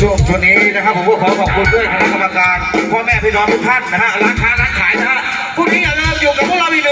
ช่วงช่วงนี้นะครับผมก็ขอขอบคุณด้วยคณะกรรมการพ่อแม่พี่น้องทุกท่านนะฮะร้านค้าร้านขายนะฮะพรุ่งนี้อย่าลืมอยู่กับพวกเราอีกหนึ่ง